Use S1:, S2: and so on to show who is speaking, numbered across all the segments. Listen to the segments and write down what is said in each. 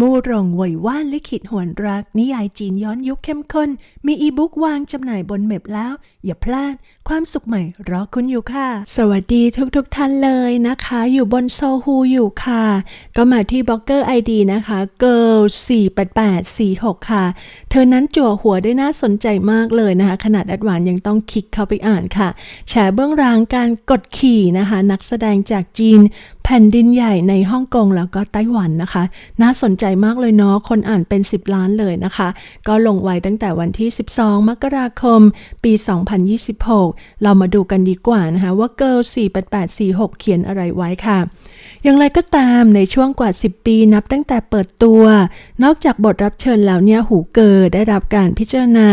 S1: มูหรงไหวว่านลิขิตหวนรัก นิยายจีนย้อนยุคเข้มข้น มีอีบุ๊กวางจำหน่ายบนเม็บแล้ว อย่าพลาด ความสุขใหม่รอคุณอยู่ค่ะ สวัสดีทุกๆทท่านเลยนะคะ อยู่บนโซฮูอยู่ค่ะ ก็มาที่บล็อกเกอร์ไอดีนะคะ girl 48846 ค่ะ เธอนั้นจั่วหัวได้น่าสนใจมากเลยนะคะ ขนาดแอดหวานยังต้องคลิกเข้าไปอ่านค่ะแฉเบื้องรางการกดขี่นะคะ นักแสดงจากจีน แผ่นดินใหญ่ในฮ่องกงแล้วก็ไต้หวันนะคะ น่าสนใจมากเลยเนาะคนอ่านเป็น 10 ล้านเลยนะคะ ก็ลงไว้ตั้งแต่วันที่ 12 มกราคม ปี 2026 เรามาดูกันดีกว่านะคะ ว่าเกิล48846 เขียนอะไรไว้ค่ะ อย่างไรก็ตามในช่วงกว่า 10 ปีนับตั้งแต่เปิดตัว นอกจากบทรับเชิญแล้วเนี่ยหูเกอได้รับการพิจารณา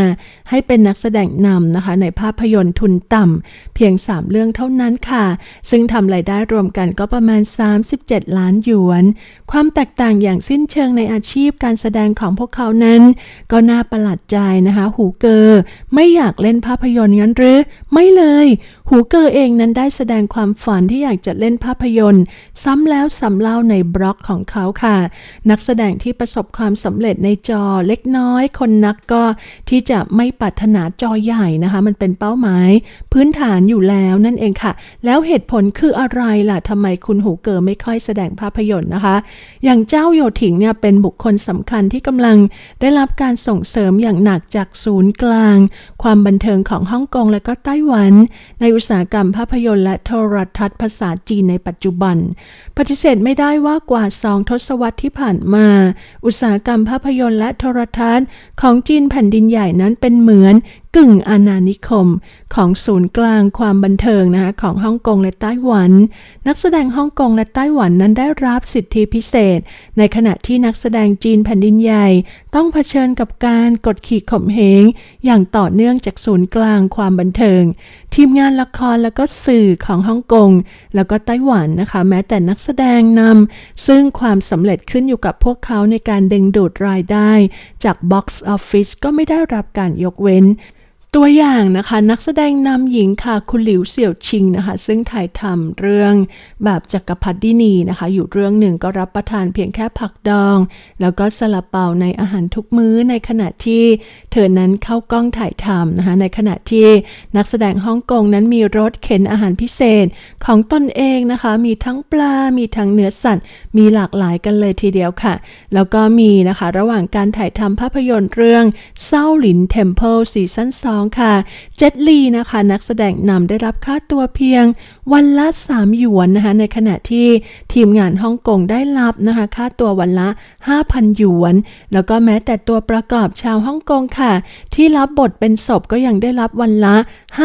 S1: ให้เป็นนักแสดงนำนะคะ ในภาพยนตร์ทุนต่ำเพียง 3 เรื่องเท่านั้นค่ะ ซึ่งทำรายได้รวมกันก็ประมาณ37 ล้านหยวน ความแตกต่างอย่างสิ้นเชิงในอาชีพการแสดงของพวกเขานั้น ก็น่าประหลาดใจนะคะ หูเกอไม่อยากเล่นภาพยนตร์งั้นหรือ ไม่เลย หูเกอเองนั้นได้แสดงความฝันที่อยากจะเล่นภาพยนตร์ ซ้ำแล้วซ้ำเล่าในบล็อกของเขาค่ะ นักแสดงที่ประสบความสำเร็จในจอเล็กน้อย คนนักก็ที่จะไม่ปรารถนาจอใหญ่นะคะ มันเป็นเป้าหมาย พื้นฐานอยู่แล้วนั่นเองค่ะ แล้วเหตุผลคืออะไรล่ะทำไมคุณหูเกอไม่ค่อยแสดงภาพยนตร์นะคะ อย่างเจ้าโยถิงเนี่ยเป็นบุคคลสำคัญที่กำลังได้รับการส่งเสริมอย่างหนักจากศูนย์กลาง ความบันเทิงของฮ่องกงและก็ไต้หวัน ในอุตสาหกรรมภาพยนตร์และโทรทัศน์ภาษาจีนในปัจจุบัน ปฏิเสธไม่ได้ว่ากว่าสองทศวรรษที่ผ่านมา อุตสาหกรรมภาพยนตร์และโทรทัศน์ของจีนแผ่นดินใหญ่นั้นเป็นเหมือนกึ่งอาณานิคม ของศูนย์กลางความบันเทิงนะคะของฮ่องกงและไต้หวัน นักแสดงฮ่องกงและไต้หวันนั้นได้รับสิทธิพิเศษ ในขณะที่นักแสดงจีนแผ่นดินใหญ่ ต้องเผชิญกับการกดขี่ข่มเหงอย่างต่อเนื่องจากศูนย์กลางความบันเทิง ทีมงานละครแล้วก็สื่อของฮ่องกงแล้วก็ไต้หวันนะคะ แม้แต่นักแสดงนำซึ่งความสำเร็จขึ้นอยู่กับพวกเขาในการดึงดูดรายได้ จาก Box Office ก็ไม่ได้รับการยกเว้น ตัวอย่างนะคะนักแสดงนำหญิงค่ะคุณหลิวเสี่ยวชิงนะคะซึ่งถ่ายทำเรื่องแบบจักรพรรดินีนะคะ อยู่เรื่องหนึ่งก็รับประทานเพียงแค่ผักดอง แล้วก็สลับเปาในอาหารทุกมื้อในขณะที่เธอนั้นเข้ากล้องถ่ายทำนะคะในขณะที่นักแสดงฮ่องกงนั้นมีรถเข็นอาหารพิเศษของตนเองนะคะ มีทั้งปลา มีทั้งเนื้อสัตว์ มีหลากหลายกันเลยทีเดียวค่ะ แล้วก็มีนะคะระหว่างการถ่ายทำภาพยนตร์เรื่องเซาหลินเทมเพิลซีซั่น2 ค่ะ เจ็ตลีนะคะ นักแสดงนำได้รับค่าตัวเพียงวันละ 3 หยวนนะคะ ในขณะที่ทีมงานฮ่องกงได้รับนะคะ ค่าตัววันละ 5,000 หยวน แล้วก็แม้แต่ตัวประกอบชาวฮ่องกงค่ะ ที่รับบทเป็นศพก็ยังได้รับวันละ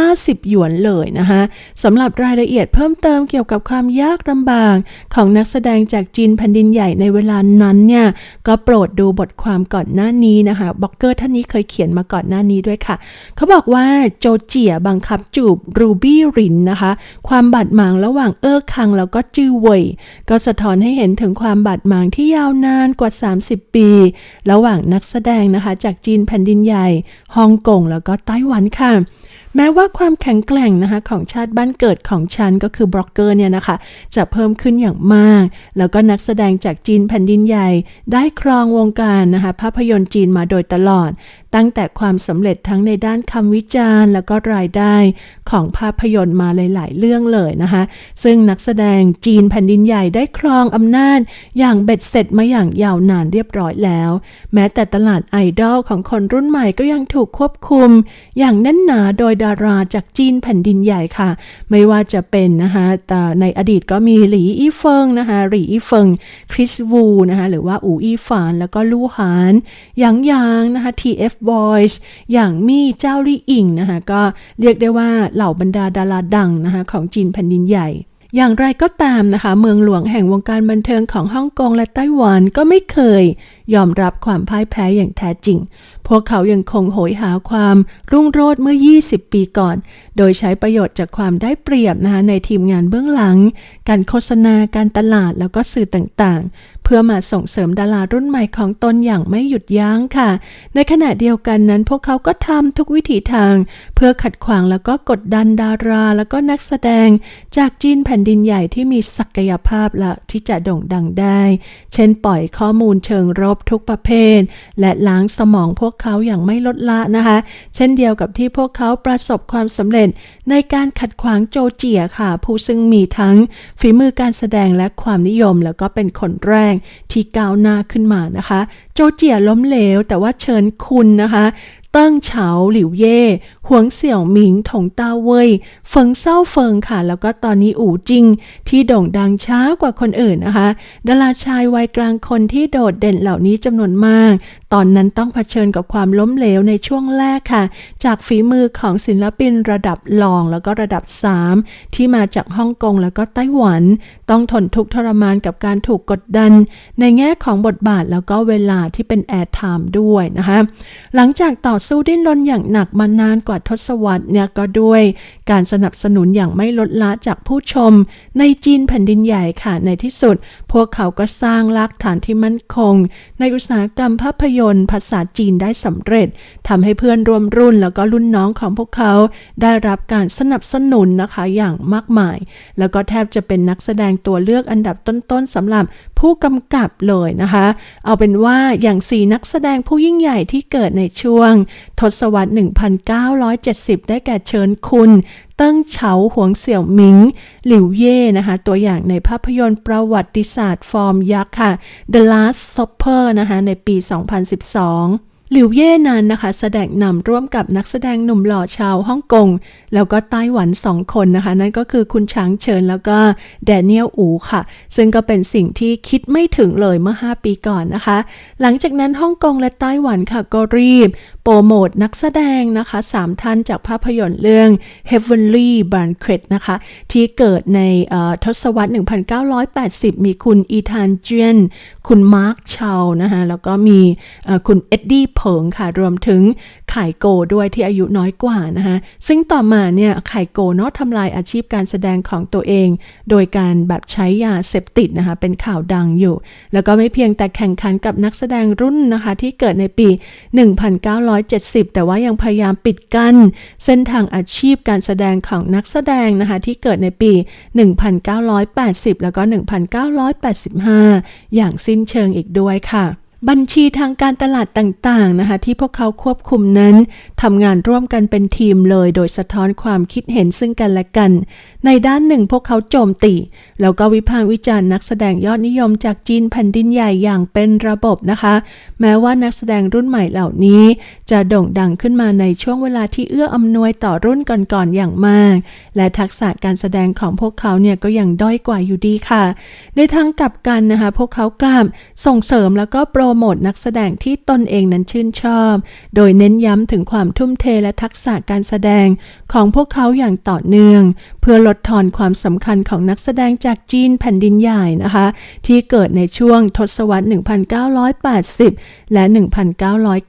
S1: 50 หยวนเลยนะคะสำหรับรายละเอียดเพิ่มเติมเกี่ยวกับความยากลำบากของนักแสดงจากจีนแผ่นดินใหญ่ในเวลานั้นเนี่ยก็โปรดดูบทความก่อนหน้านี้นะคะบล็อกเกอร์ท่านนี้เคยเขียนมาก่อนหน้านี้ด้วยค่ะเขาบอกว่าโจเจียบังคับจูบรูบี้รินนะคะ ความบาดหมางระหว่างเออคังแล้วก็จื้อเว่ยก็สะท้อนให้เห็นถึงความบาดหมางที่ยาวนานกว่า 30 ปี ระหว่างนักแสดงนะคะ จากจีนแผ่นดินใหญ่ฮ่องกงแล้วก็ไต้หวันค่ะ แม้ว่าความแข็งแกร่งนะคะของชาติบ้านเกิดของฉันก็คือบล็อกเกอร์เนี่ยนะคะจะเพิ่มขึ้นอย่างมาก แล้วก็นักแสดงจากจีนแผ่นดินใหญ่ ได้ครองวงการนะคะภาพยนตร์จีนมาโดยตลอด ตั้งแต่ความสำเร็จทั้งในด้านคำวิจารณ์ แล้วก็รายได้ของภาพยนตร์มาหลาย ๆ เรื่องเลยนะคะซึ่งนักแสดงจีนแผ่นดินใหญ่ได้ครองอำนาจ อย่างเบ็ดเสร็จมาอย่างยาวนานเรียบร้อยแล้ว แม้แต่ตลาดไอดอลของคนรุ่นใหม่ก็ยังถูกควบคุม อย่างแน่นหนาโดยดาราจากจีนแผ่นดินใหญ่ค่ะ ไม่ว่าจะเป็นนะคะแต่ในอดีตก็มีหลีอี้เฟิงนะคะหลีอี้เฟิงคริสวูนะคะหรือว่าอูอี้ฟานแล้วก็ลู่หานหยางหยางนะคะ TF Boys อย่างมี่เจ้าลี่อิงนะคะก็เรียกได้ว่าเหล่าบรรดาดาราดังนะคะของจีนแผ่นดินใหญ่อย่างไรก็ตามนะคะ เมืองหลวงแห่งวงการบันเทิงของฮ่องกงและไต้หวันก็ไม่เคย ยอมรับความพ่ายแพ้อย่างแท้จริง พวกเขายังคงโหยหาความรุ่งโรจน์เมื่อ 20 ปีก่อน โดยใช้ประโยชน์จากความได้เปรียบนะคะในทีมงานเบื้องหลัง การโฆษณาการตลาดแล้วก็สื่อต่างๆ เพื่อมาส่งเสริมดารารุ่นใหม่ของตนอย่างไม่หยุดยั้งค่ะ ในขณะเดียวกันนั้น พวกเขาก็ทำทุกวิถีทาง เพื่อขัดขวางแล้วก็กดดันดารา แล้วก็นักแสดง จากจีนแผ่นดินใหญ่ที่มีศักยภาพและที่จะโด่งดังได้ เช่นปล่อยข้อมูลเชิงรบทุกประเภท และล้างสมองพวกเขาอย่างไม่ลดละนะคะ เช่นเดียวกับที่พวกเขาประสบความสำเร็จในการขัดขวางโจเจียค่ะ ผู้ซึ่งมีทั้งฝีมือการแสดงและความนิยม แล้วก็เป็นคนแรกที่ก้าวหน้าขึ้นมานะคะ โจเจียล้มเหลว แต่ว่าเชิญคุณนะคะเติ้งเฉาหลิวเย่ หวงเสี่ยวหมิงถงต้าเว่ยเฟิงเศร้าเฟิงค่ะ แล้วก็ตอนนี้อู่จริง ที่โด่งดังช้ากว่าคนอื่นนะคะ ดาราชายวัยกลางคนที่โดดเด่นเหล่านี้จำนวนมาก ตอนนั้นต้องเผชิญกับความล้มเหลวในช่วงแรกค่ะ จากฝีมือของศิลปินระดับรองแล้วก็ระดับ 3 ที่มาจากฮ่องกงแล้วก็ไต้หวัน ต้องทนทุกข์ทรมานกับการถูกกดดัน ในแง่ของบทบาทแล้วก็เวลาที่เป็นแอร์ไทม์ด้วยนะคะ หลังจากต่อสู้ดิ้นรนอย่างหนักมานานกว่าทศวรรษเนี่ยก็ด้วยการสนับสนุนอย่างไม่ลดละจากผู้ชม ในจีนแผ่นดินใหญ่ค่ะในที่สุด พวกเขาก็สร้างรากฐานที่มั่นคง ในอุตสาหกรรมภาพยนตร์ภาษาจีนได้สำเร็จทำให้เพื่อนร่วมรุ่นแล้วก็รุ่นน้องของพวกเขา ได้รับการสนับสนุนนะคะอย่างมากมาย แล้วก็แทบจะเป็นนักแสดงตัวเลือกอันดับต้นๆสำหรับผู้กำกับเลยนะคะ เอาเป็นว่าอย่างสี่นักแสดงผู้ยิ่งใหญ่ที่เกิดในช่วง ทศวรรษ 1970 ได้แก่เชิญคุณ เติ้งเฉาหวงเสี่ยวหมิง หลิวเย่นะคะ ตัวอย่างในภาพยนตร์ประวัติศาสตร์ฟอร์มยักษ์ค่ะ The Last Supper นะคะในปี 2012 หลิวเย่นั้นนะคะแสดงนำร่วมกับนักแสดงหนุ่มหล่อชาวฮ่องกง แล้วก็ไต้หวันสองคนนะคะ นั่นก็คือคุณช้างเฉินแล้วก็แดเนียลอูค่ะ ซึ่งก็เป็นสิ่งที่คิดไม่ถึงเลยเมื่อ 5 ปีก่อนนะคะ หลังจากนั้นฮ่องกงและไต้หวันค่ะก็รีบ โปรโมทนักแสดงนะคะ3ท่านจากภาพยนตร์เรื่อง Heavenly Banquet นะคะ ที่เกิดในเอ่อทศวรรษ 1980 มีคุณอีธานเจียน คุณมาร์คชาวนะคะแล้วก็มีคุณเอ็ดดี้เผิงค่ะ รวมถึง ไข่โกด้วยที่อายุน้อยกว่านะคะซึ่งต่อมาเนี่ยไข่โกเนาะทำลายอาชีพการแสดงของตัวเอง โดยการแบบใช้ยาเสพติดนะคะเป็นข่าวดังอยู่ แล้วก็ไม่เพียงแต่แข่งขันกับนักแสดงรุ่นนะคะที่เกิดในปี 1970 แต่ว่ายังพยายามปิดกั้นเส้นทางอาชีพการแสดงของนักแสดงนะคะที่เกิดในปี 1980 แล้วก็ 1985 อย่างสิ้นเชิงอีกด้วยค่ะ บัญชีทางการตลาดต่างๆนะคะที่พวกเขาควบคุมนั้นทำงานร่วมกันเป็นทีมเลย โดยสะท้อนความคิดเห็นซึ่งกันและกัน ในด้านหนึ่งพวกเขาโจมตี แล้วก็วิพากษ์วิจารณ์นักแสดงยอดนิยมจากจีนแผ่นดินใหญ่อย่างเป็นระบบนะคะ แม้ว่านักแสดงรุ่นใหม่เหล่านี้ จะโด่งดังขึ้นมาในช่วงเวลาที่เอื้ออำนวยต่อรุ่นก่อนๆอย่างมาก และทักษะการแสดงของพวกเขาเนี่ยก็ยังด้อยกว่าอยู่ดีค่ะ ในทางกลับกันนะคะพวกเขากลับส่งเสริมแล้วก็โปรโมทนักแสดงที่ตนเองนั้นชื่นชอบ โดยเน้นย้ำถึงความทุ่มเทและทักษะการแสดงของพวกเขาอย่างต่อเนื่อง เพื่อลดทอนความสำคัญของนักแสดงจากจีนแผ่นดินใหญ่นะคะ ที่เกิดในช่วงทศวรรษ 1980 และ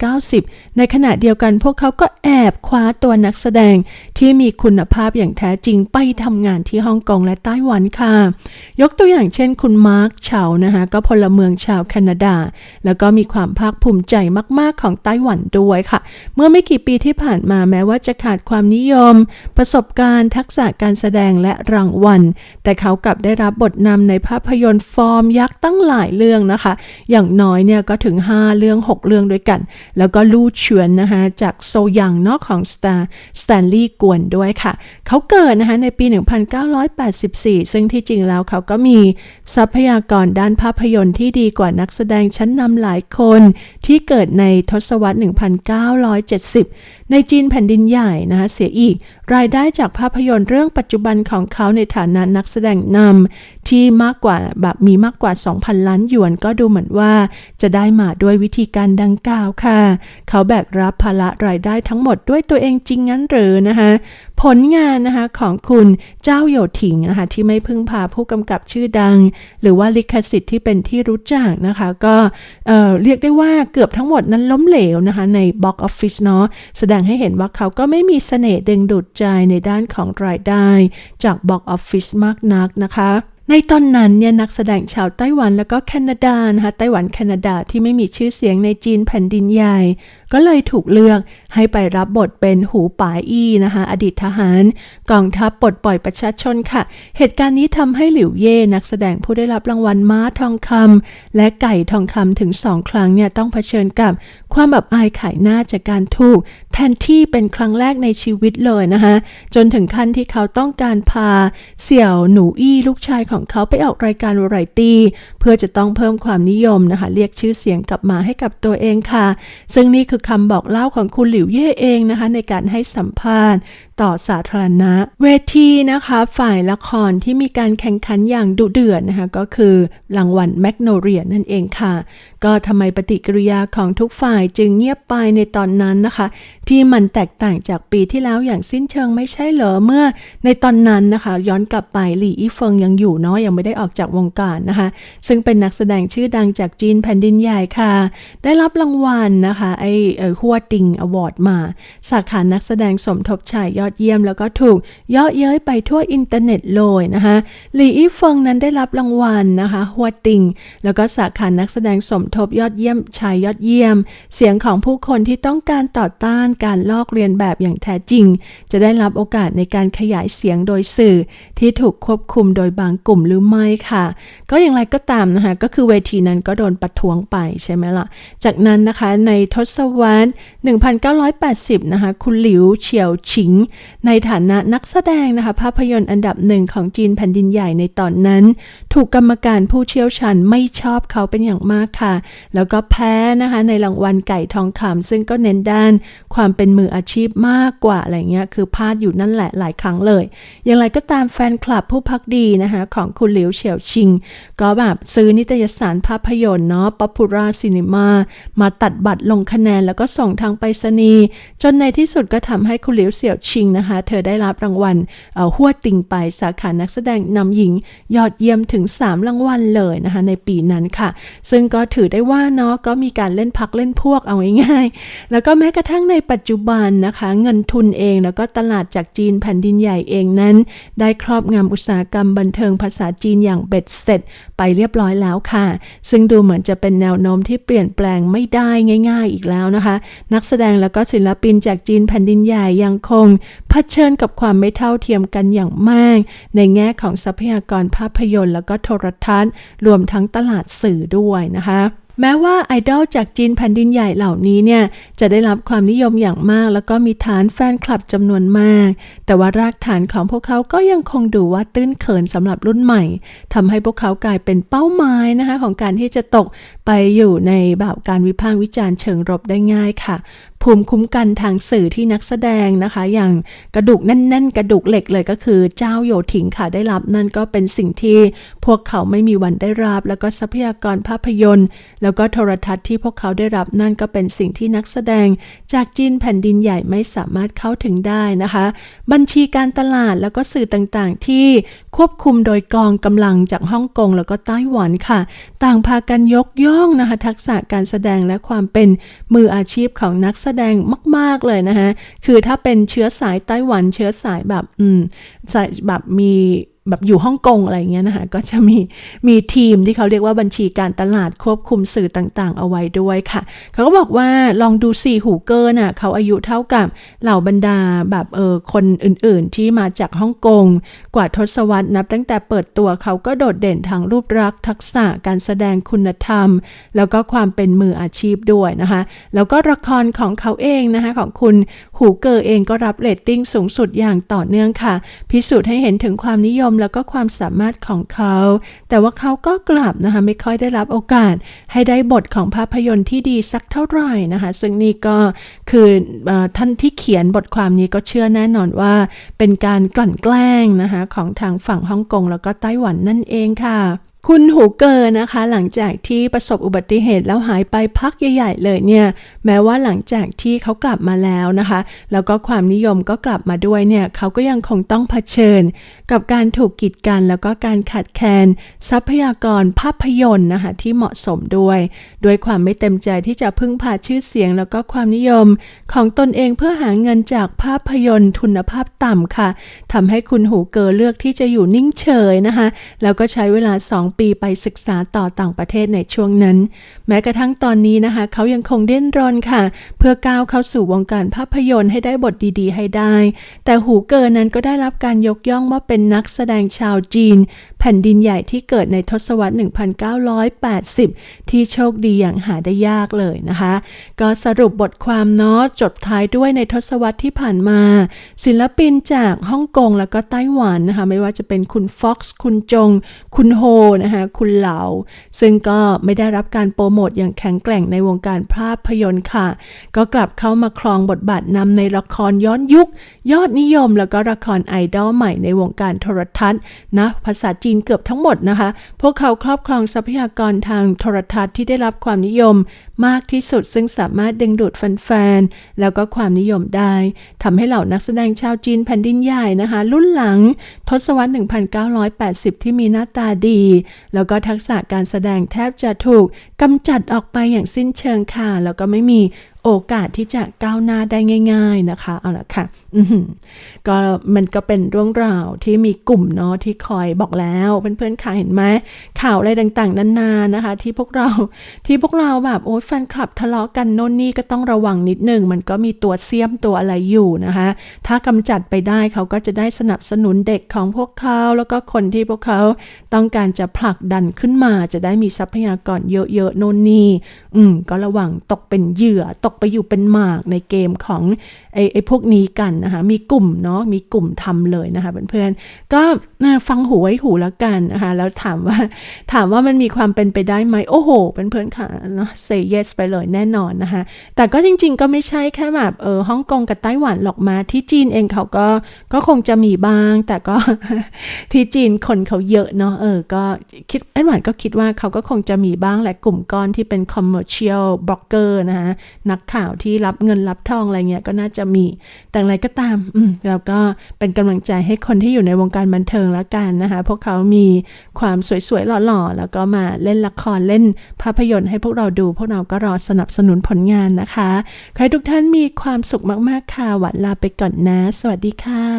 S1: 1990 ในขณะเดียวกันพวกเขาก็แอบคว้าตัวนักแสดงที่มีคุณภาพอย่างแท้จริงไปทำงานที่ฮ่องกงและไต้หวันค่ะ ยกตัวอย่างเช่นคุณมาร์คเฉานะคะก็พลเมืองชาวแคนาดาแล้วก็มีความภาคภูมิใจมาก ๆ ของไต้หวันด้วยค่ะ เมื่อไม่กี่ปีที่ผ่านมาแม้ว่าจะขาดความนิยม ประสบการณ์ทักษะการแสดงและรางวัล แต่เขากลับได้รับบทนำในภาพยนตร์ฟอร์มยักษ์ตั้งหลายเรื่องนะคะ อย่างน้อยเนี่ยก็ถึง 5 เรื่อง 6 เรื่องด้วยกัน แล้วก็ลู่เฉวนนะคะจากโซยังนอกของสตาร์สแตนลีย์กวนด้วยค่ะ เขาเกิดนะคะในปี 1984 ซึ่งที่จริงแล้วเขาก็มีทรัพยากรด้านภาพยนตร์ที่ดีกว่านักแสดงชั้นนำหลายคนที่เกิดในทศวรรษ 1970 ในจีนแผ่นดินใหญ่นะคะเสียอีก รายได้จากภาพยนตร์เรื่องปัจจุบันของเขาในฐานะนักแสดงนำที่มากกว่าแบบมีมากกว่า 2,000 ล้านหยวนก็ดูเหมือนว่า จะได้มาด้วยวิธีการดังกล่าวค่ะ เขาแบกรับภาระรายได้ทั้งหมดด้วยตัวเองจริงงั้นหรือนะคะผลงานนะคะของคุณ เจ้าโยถิงนะคะที่ไม่พึ่งพาผู้กำกับชื่อดัง หรือว่าลิขสิทธิ์ที่เป็นที่รู้จักนะคะ ก็เเรียกได้ว่าเกือบทั้งหมดนั้นล้มเหลวนะคะในบ็อกออฟฟิศเนาะแสดงให้เห็นว่าเขาก็ไม่มีเสน่ห์ดึงดูดใจในด้านของรายได้ จากบ็อกออฟฟิศมากนักนะคะ ในตอนนั้นเนี่ยนักแสดงชาวไต้หวันแล้วก็แคนาดานะคะไต้หวันแคนาดาที่ไม่มีชื่อเสียงในจีนแผ่นดินใหญ่ ก็เลยถูกเลือกให้ไปรับบทเป็นหูป่าอี้นะคะอดีตทหาร กองทัพปลดปล่อยประชาชนค่ะ เหตุการณ์นี้ทำให้หลิวเย่นักแสดงผู้ได้รับรางวัลม้าทองคำและไก่ทองคำถึงสองครั้งเนี่ยต้องเผชิญกับความแบบอายขายหน้าจากการถูก แทนที่เป็นครั้งแรกในชีวิตเลยนะคะจนถึงขั้นที่เขาต้องการพาเสี่ยวหนูอี้ลูกชายของเขาไปออกรายการวาไรตี้เพื่อจะต้องเพิ่มความนิยมนะคะเรียกชื่อเสียงกลับมาให้กับตัวเองค่ะ ซึ่งนี่คือคำบอกเล่าของคุณหลิวเย่เองนะคะในการให้สัมภาษณ์ ต่อสาธารณะ เวทีนะคะ ฝ่ายละครที่มีการแข่งขันอย่างดุเดือดนะคะ ก็คือรางวัลแมกโนเรียนั่นเองค่ะ ก็ทำไมปฏิกิริยาของทุกฝ่ายจึงเงียบไปในตอนนั้นนะคะ ที่มันแตกต่างจากปีที่แล้วอย่างสิ้นเชิงไม่ใช่เหรอเมื่อ ในตอนนั้นนะคะ ย้อนกลับไปหลี่อี้เฟิงยังอยู่เนาะยังไม่ได้ออกจากวงการนะคะ ซึ่งเป็นนักแสดงชื่อดังจากจีนแผ่นดินใหญ่ค่ะ ได้รับรางวัลนะคะไอเออฮัวติงอวอร์ดมา สาขานักแสดงสมทบชายยอดอดเยี่ยม แล้วก็ถูกเยาะเย้ยไปทั่วอินเทอร์เน็ตเลยนะคะหลีอี้เฟิงนั้นได้รับรางวัลนะคะฮัวติงแล้วก็สาขานักแสดงสมทบยอดเยี่ยมชายยอดเยี่ยม เสียงของผู้คนที่ต้องการต่อต้านการลอกเรียนแบบอย่างแท้จริง จะได้รับโอกาสในการขยายเสียงโดยสื่อ ที่ถูกควบคุมโดยบางกลุ่มหรือไม่ค่ะ ก็อย่างไรก็ตามนะคะก็คือเวทีนั้นก็โดนประท้วงไปใช่ไหมล่ะ จากนั้นนะคะในทศวรรษ 1980 นะคะคุณหลิวเฉียวฉิงในฐานะนักแสดงนะคะภาพยนตร์อันดับหนึ่งของจีนแผ่นดินใหญ่ในตอนนั้น ถูกกรรมการผู้เชี่ยวชาญไม่ชอบเขาเป็นอย่างมากค่ะ แล้วก็แพ้นะคะในรางวัลไก่ทองคำซึ่งก็เน้นด้าน ความเป็นมืออาชีพมากกว่าอะไรเงี้ยคือพลาดอยู่นั่นแหละหลายครั้งเลย อย่างไรก็ตามแฟนคลับผู้พักดีนะคะของคุณหลิวเฉียวชิง ก็แบบซื้อนิตยสารภาพยนตร์เนาะ Popular Cinema มาตัดบัตรลงคะแนนแล้วก็ส่งทางไปรษณีย์จนในที่สุดก็ทำให้คุณหลิวเสี่ยวชิงนะคะ เธอได้รับรางวัลหัวติงไปสาขานักแสดงนำหญิง ยอดเยี่ยมถึง 3 รางวัลเลยนะคะในปีนั้นค่ะ ซึ่งก็ถือได้ว่าเนาะก็มีการเล่นพักเล่นพวกเอาง่ายๆ แล้วก็แม้กระทั่งในปัจจุบันนะคะ เงินทุนเองแล้วก็ตลาดจากจีนแผ่นดินใหญ่เองนั้น ได้ครอบงำอุตสาหกรรมบันเทิงภาษาจีนอย่างเบ็ดเสร็จไปเรียบร้อยแล้วค่ะ ซึ่งดูเหมือนจะเป็นแนวโน้มที่เปลี่ยนแปลงไม่ได้ง่าย ๆ อีกแล้วนะคะ นักแสดงแล้วก็ศิลปินจากจีนแผ่นดินใหญ่ยังคงเผชิญกับความไม่เท่าเทียมกันอย่างมาก ในแง่ของทรัพยากรภาพยนตร์ แล้วก็โทรทัศน์ รวมทั้งตลาดสื่อด้วยนะคะแม้ว่าไอดอลจากจีนแผ่นดินใหญ่เหล่านี้เนี่ย จะได้รับความนิยมอย่างมาก แล้วก็มีฐานแฟนคลับจำนวนมาก แต่ว่ารากฐานของพวกเขาก็ยังคงดูว่าตื้นเขินสำหรับรุ่นใหม่ทำให้พวกเขากลายเป็นเป้าหมายนะคะ ของการที่จะตกไปอยู่ในแบบการวิพากษ์วิจารณ์เชิงรบได้ง่ายค่ะภูมิคุ้มกันทางสื่อที่นักแสดงนะคะ อย่างกระดูกแน่น ๆ กระดูกเหล็กเลยก็คือเจ้าโยถิงค่ะได้รับ นั่นก็เป็นสิ่งที่พวกเขาไม่มีวันได้รับ แล้วก็ทรัพยากรภาพยนตร์ แล้วก็โทรทัศน์ที่พวกเขาได้รับนั่นก็เป็นสิ่งที่นักแสดง จากจีนแผ่นดินใหญ่ไม่สามารถเข้าถึงได้นะคะ บัญชีการตลาดแล้วก็สื่อต่างๆ ที่ควบคุมโดยกองกำลังจากฮ่องกงแล้วก็ไต้หวันค่ะ ต่างพากันยกย่องนะคะทักษะการแสดงและความเป็นมืออาชีพของนักแสแสดงมาก ๆ เลยนะคะคือถ้าเป็นเชื้อสายไต้หวันเชื้อสายแบบ อืมสายแบบมี แบบอยู่ฮ่องกงอะไรเงี้ยนะคะก็จะมีมีทีมที่เขาเรียกว่าบัญชีการตลาดควบคุมสื่อต่างๆ เอาไว้ด้วยค่ะ เขาก็บอกว่าลองดูสี่หูเกอร์น่ะเขาอายุเท่ากับเหล่าบรรดาแบบเออคนอื่นๆ ที่มาจากฮ่องกงกว่าทศวรรษนับ ตั้งแต่เปิดตัวเขาก็โดดเด่นทางรูปลักษ์ทักษะการแสดงคุณธรรม แล้วก็ความเป็นมืออาชีพด้วยนะคะ แล้วก็ละครของเขาเองนะคะของคุณ หูเกอร์เองก็รับเรตติ้งสูงสุดอย่างต่อเนื่องค่ะ พิสูจน์ให้เห็นถึงความนิยมแล้วก็ความสามารถของเขา แต่ว่าเขาก็กลับนะคะไม่ค่อยได้รับโอกาส ให้ได้บทของภาพยนตร์ที่ดีสักเท่าไหร่นะคะ ซึ่งนี่ก็คือเออท่านที่เขียนบทความนี้ก็เชื่อแน่นอนว่า เป็นการกลั่นแกล้งนะคะของทางฝั่งฮ่องกงแล้วก็ไต้หวันนั่นเองค่ะ คุณหูเกอร์นะคะ หลังจากที่ประสบอุบัติเหตุแล้วหายไปพักใหญ่ๆเลยเนี่ยแม้ว่าหลังจากที่เขากลับมาแล้วนะคะ แล้วก็ความนิยมก็กลับมาด้วยเนี่ยเขาก็ยังคงต้องเผชิญ กับการถูกกีดกันแล้วก็การขาดแคลนทรัพยากรภาพยนตร์นะคะที่เหมาะสมด้วยด้วยความไม่เต็มใจที่จะพึ่งพาชื่อเสียง แล้วก็ความนิยม ของตนเองเพื่อหาเงินจากภาพยนตร์คุณภาพต่ำค่ะทำให้คุณหูเกอเลือกที่จะอยู่นิ่งเฉยนะคะแล้วก็ใช้เวลา2ปีไปศึกษาต่อต่างประเทศในช่วงนั้น แม้กระทั่งตอนนี้นะคะ เขายังคงเดินรอนค่ะ เพื่อก้าวเข้าสู่วงการภาพยนตร์ให้ได้บทดีๆ ให้ได้ แต่หูเกอนั้นก็ได้รับการยกย่องว่าเป็นนักแสดงชาวจีน แผ่นดินใหญ่ที่เกิดในทศวรรษ 1980 ที่โชคดีอย่างหาได้ยากเลยนะคะ ก็สรุปบทความเนาะจบท้ายด้วยในทศวรรษที่ผ่านมา ศิลปินจากฮ่องกงแล้วก็ไต้หวันนะคะ ไม่ว่าจะเป็นคุณฟ็อกซ์คุณจง คุณโฮนะคะคุณเหลา ซึ่งก็ไม่ได้รับการโปรโมทอย่างแข็งแกร่งในวงการภาพยนตร์ค่ะ ก็กลับเข้ามาครองบทบาทนำในละครย้อนยุค ยอดนิยม แล้วก็ละครไอดอลใหม่ในวงการโทรทัศน์นะภาษาจีนเกือบทั้งหมดนะคะ พวกเขาครอบครองทรัพยากรทางโทรทัศน์ที่ได้รับความนิยมมากที่สุด ซึ่งสามารถดึงดูดแฟนๆแล้วก็ความนิยมได้ทำให้เหล่านักแสดงชาวจีนแผ่นดินใหญ่นะคะ รุ่นหลังทศวรรษ 1980 ที่มีหน้าตาดีแล้วก็ทักษะการแสดงแทบจะถูกกำจัดออกไปอย่างสิ้นเชิงค่ะ แล้วก็ไม่มี โอกาสที่จะก้าวหน้าได้ง่าย ๆนะคะ เอาละค่ะก็มันก็เป็นเรื่องราวที่มีกลุ่มเนาะที่คอยบอกแล้วเพื่อนๆค่ะเห็นไหมข่าวอะไรต่างๆ นานานะคะ ที่พวกเราที่พวกเราแบบโอ้ยแฟนคลับทะเลาะกันโน่นนี่ก็ต้องระวังนิดนึง มันก็มีตัวเสียมตัวอะไรอยู่นะคะ ถ้ากำจัดไปได้เขาก็จะได้สนับสนุนเด็กของพวกเขาแล้วก็คนที่พวกเขาต้องการจะผลักดันขึ้นมา จะได้มีทรัพยากรเยอะๆโน่นนี่อืมก็ระวังตกเป็นเหยื่อตกไปอยู่เป็นหมากในเกมของไอ้ไอพวกนี้กันนะคะ มีกลุ่มเนาะมีกลุ่มทำเลยนะคะเพื่อนๆก็น่าฟังหูไว้หูแล้วกันนะคะแล้วถามว่าถามว่ามันมีความเป็นไปได้ไหมโอ้โหเพื่อนๆค่ะเนาะ say yes ไปเลยแน่นอนนะคะแต่ก็จริงๆก็ไม่ใช่แค่แบบเออฮ่องกงกับไต้หวันหรอกมาที่จีนเองเขาก็ก็คงจะมีบ้าง แต่ก็ที่จีนคนเขาเยอะเนาะเออก็คิดไต้หวันก็คิดว่าเขาก็คงจะมีบ้างแหละกลุ่มก้อนที่เป็น commercial blogger นะคะนักข่าวที่รับเงินรับทองอะไรเงี้ยก็น่าจะมี แต่อะไรก็ตามอืมแล้วก็เป็นกำลังใจให้คนที่อยู่ในวงการบันเทิงแล้วกันนะคะ พวกเขามีความสวยๆหล่อๆ แล้วก็มาเล่นละครเล่นภาพยนตร์ให้พวกเราดู พวกเราก็รอสนับสนุนผลงานนะคะ ขอให้ทุกท่านมีความสุขมากๆค่ะหวัดลาไปก่อนนะ สวัสดีค่ะ